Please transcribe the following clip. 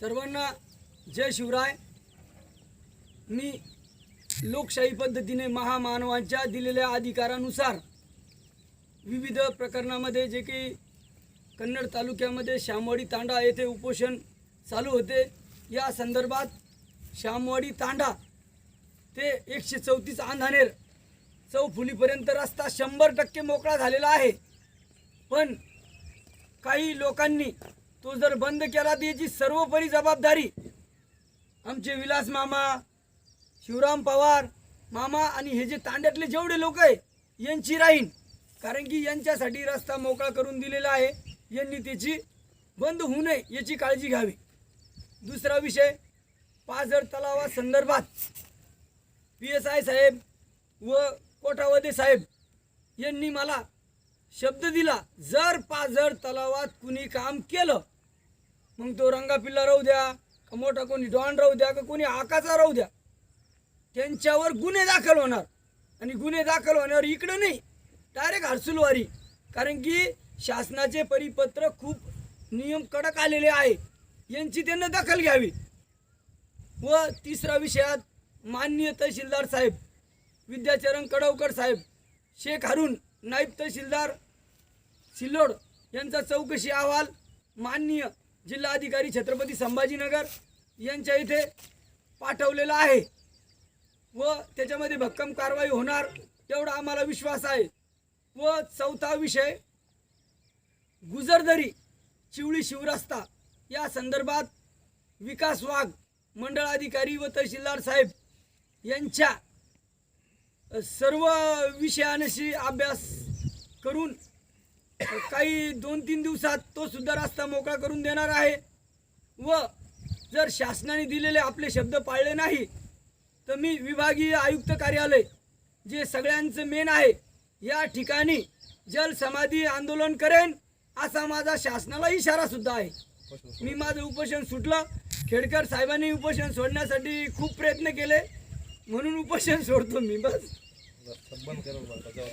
सर्वांना जय शिवराय. मी लोकशाही पद्धतीने महामानवांच्या दिलेल्या अधिकारानुसार विविध प्रकरणामध्ये जे काही कन्नड तालुक्यामध्ये श्यामवाडी तांडा येथे उपोषण चालू होते. या संदर्भात श्यामवाडी तांडा ते एकशे चौतीस आंधानेर चौफुलीपर्यंत रस्ता शंभर टक्के मोकळा झालेला आहे. पण काही लोकांनी तो जर बंद केला तर याची सर्वोपरी जबाबदारी आमचे विलास मामा शिवराम पवार मामा आणि हे जे तांड्यातले जेवढे लोक आहे यांची राहीन. कारण की यांच्यासाठी रस्ता मोकळा करून दिलेला आहे. यांनी त्याची बंद होऊ नये याची काळजी घ्यावी. दुसरा विषय पाझर तलावासंदर्भात पी एस आय साहेब व कोठावदे साहेब यांनी मला शब्द दिला. जर पाझर तलावात कुणी काम केलं मग तो रंगापिल्ला राहू द्या का मोठा कोणी डॉन राहू द्या का कोणी आकाचा राहू द्या. त्यांच्यावर गुन्हे दाखल होणार. आणि गुन्हे दाखल होण्यावर इकडं नाही डायरेक्ट हर्सुलवारी. कारण की शासनाचे परिपत्र खूप नियम कडक आलेले आहे यांची त्यांना दखल घ्यावी. व तिसरा विषयात माननीय तहसीलदार साहेब विद्याचरण कडवकर साहेब शेख हारून नाईब तहसीलदार सिल्लोड यांचा चौकशी अहवाल माननीय जिल्हाधिकारी छत्रपती संभाजीनगर यांच्या इथे पाठवलेला आहे व त्याच्यामध्ये भक्कम कारवाई होणार एवढा आम्हाला विश्वास आहे. व चौथा विषय गुजरदरी चिवळी शिवरस्ता या संदर्भात विकास वाघ मंडळाधिकारी व तहसीलदार साहेब यांच्या सर्व विषयांशी अभ्यास करून काही दोन तीन दिवसात तो सुद्धा रस्ता मोकळा करून देणार आहे. व जर शासनाने दिलेले आपले शब्द पाळले नाही तर मी विभागीय आयुक्त कार्यालय जे सगळ्यांचं मेन आहे या ठिकाणी जल समाधी आंदोलन करेन असा माझा शासनाला इशारा सुद्धा आहे. मी माझं उपोषण सुटलं. खेडकर साहेबांनी उपोषण सोडण्यासाठी खूप प्रयत्न केले. म्हणून उपोषण सोडतो मी बस. बंद करा